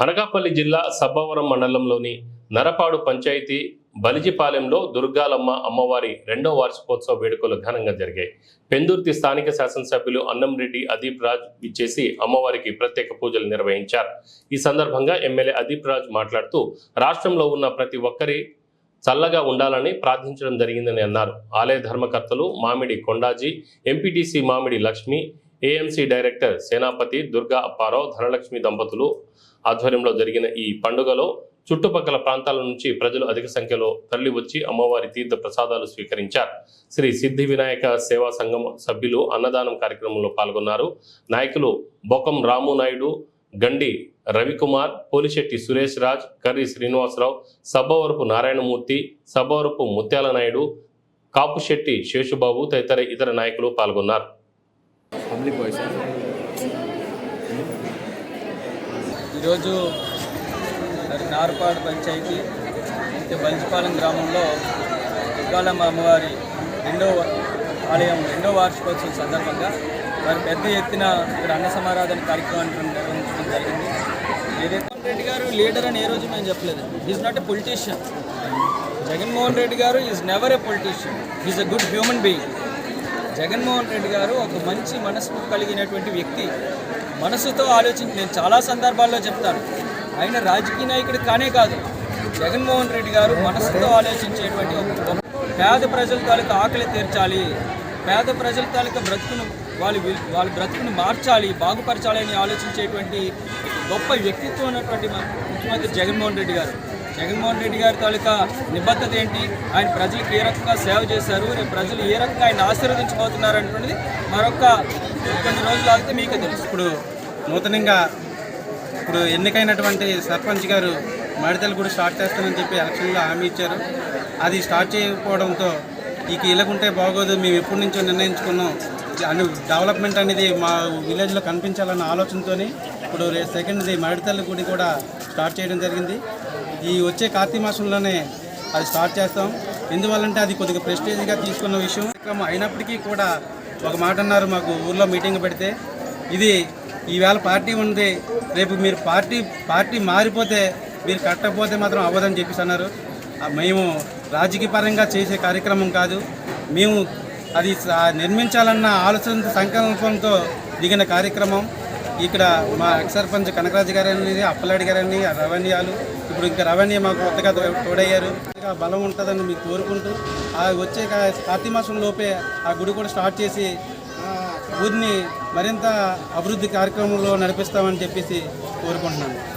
అనకాపల్లి జిల్లా సబ్బవరం మండలంలోని నరపాడు పంచాయతీ బలిజిపాలెంలో దుర్గాలమ్మ అమ్మవారి రెండో వార్షికోత్సవ వేడుకలు ఘనంగా జరిగాయి. పెందుర్తి స్థానిక శాసనసభ్యులు అన్నంరెడ్డి అదీప్ రాజ్ ఇచ్చేసి అమ్మవారికి ప్రత్యేక పూజలు నిర్వహించారు. ఈ సందర్భంగా ఎమ్మెల్యే అదీప్ రాజ్ మాట్లాడుతూ రాష్ట్రంలో ఉన్న ప్రతి ఒక్కరి చల్లగా ఉండాలని ప్రార్థించడం జరిగిందని అన్నారు. ఆలయ ధర్మకర్తలు Mamidi Kondaji MPTC Mamidi Lakshmi AMC director Senapati Durga Apparao Dhanalakshmi దంపతులు ఆధ్వర్యంలో జరిగిన ఈ పండుగలో చుట్టుపక్కల ప్రాంతాల నుంచి ప్రజలు అధిక సంఖ్యలో తరలి వచ్చి అమ్మవారి తీర్థ ప్రసాదాలు స్వీకరించారు. శ్రీ సిద్ధి వినాయక సేవా సంఘం సభ్యులు అన్నదానం కార్యక్రమంలో పాల్గొన్నారు. నాయకులు బొకం రాము నాయుడు గండి రవికుమార్ పోలిశెట్టి సురేష్ రాజ్ కర్రి శ్రీనివాసరావు సబ్బవరపు నారాయణమూర్తి సబ్బవరపు ముత్యాల నాయుడు కాపుశెట్టి శేషుబాబు తదితర ఇతర నాయకులు పాల్గొన్నారు. పబ్లిక్ వాయిస్ ఈరోజు మరి నారుపాడు పంచాయతీ అయితే గ్రామంలో దుర్గాలమ్మ అమ్మవారి రెండో ఆలయం రెండో వార్షికోత్సవం సందర్భంగా మరి పెద్ద ఎత్తున ఇక్కడ అన్న సమారాధన కార్యక్రమాన్ని నిర్వహించడం జరిగింది. ఏదైతే జగన్మోహన్ రెడ్డి గారు లీడర్ అని ఏ రోజు మేము చెప్పలేదు. Is not a politician Jaganmohan Reddy garu is never a politician is a good human being Jaganmohan Reddy garu ఒక మంచి మనసు కలిగినటువంటి వ్యక్తి. మనసుతో ఆలోచించి నేను చాలా సందర్భాల్లో చెప్తాను. ఆయన రాజకీయ నాయకుడు కానే కాదు. జగన్మోహన్ రెడ్డి గారు మనసుతో ఆలోచించేటువంటి పేద ప్రజల తాలూకా ఆకలి తీర్చాలి. పేద ప్రజల తాలూకా బ్రతుకును వాళ్ళు వాళ్ళ బ్రతుకును మార్చాలి బాగుపరచాలి అని ఆలోచించేటువంటి గొప్ప వ్యక్తిత్వం ఉన్నటువంటి ముఖ్యమంత్రి జగన్మోహన్ రెడ్డి గారు. జగన్మోహన్ రెడ్డి గారి తాలూకా నిబద్ధత ఏంటి? ఆయన ప్రజలకు ఏ రకంగా సేవ చేశారు? రేపు ప్రజలు ఏ రకంగా ఆయన ఆశీర్వదించబోతున్నారు అనేటువంటిది మరొక కొన్ని రోజులు ఆగితే మీకే తెలుసు. ఇప్పుడు నూతనంగా ఇప్పుడు ఎన్నికైనటువంటి సర్పంచ్ గారు మడితలు కూడా స్టార్ట్ చేస్తానని చెప్పి ఎలక్షన్లో హామీ ఇచ్చారు. అది స్టార్ట్ చేయకపోవడంతో ఇక ఇలాగుంటే బాగోదు మేము ఎప్పటి నుంచో నిర్ణయించుకున్నాం. అను డెవలప్మెంట్ అనేది మా విలేజ్లో కనిపించాలన్న ఆలోచనతో ఇప్పుడు సెకండ్ది మడితల్లి గుడి కూడా స్టార్ట్ చేయడం జరిగింది. ఈ వచ్చే కార్తీక మాసంలోనే అది స్టార్ట్ చేస్తాం. ఎందువల్లంటే అది కొద్దిగా ప్రెస్టేజ్గా తీసుకున్న విషయం. కార్యక్రమం అయినప్పటికీ కూడా ఒక మాట అన్నారు మాకు ఊర్లో మీటింగ్ పెడితే. ఇది ఈవేళ పార్టీ ఉంది. రేపు మీరు పార్టీ పార్టీ మారిపోతే మీరు కట్టకపోతే మాత్రం అవ్వదని చెప్పేసి అన్నారు. మేము రాజకీయపరంగా చేసే కార్యక్రమం కాదు. మేము అది నిర్మించాలన్న ఆలోచన సంకల్పంతో దిగిన కార్యక్రమం. ఇక్కడ మా ఎక్స్ సర్పంచ్ కనకరాజు గారని అప్పలాడి గారని రవణ్యాలు. ఇప్పుడు ఇంకా రవణ్య మాకు కొత్తగా తోడయ్యారు. ఇంకా బలం ఉంటుందని మీకు కోరుకుంటూ ఆ వచ్చే కా- కార్తీక మాసం లోపే ఆ గుడి కూడా స్టార్ట్ చేసి ఊరిని మరింత అభివృద్ధి కార్యక్రమంలో నడిపిస్తామని చెప్పేసి కోరుకుంటున్నాను.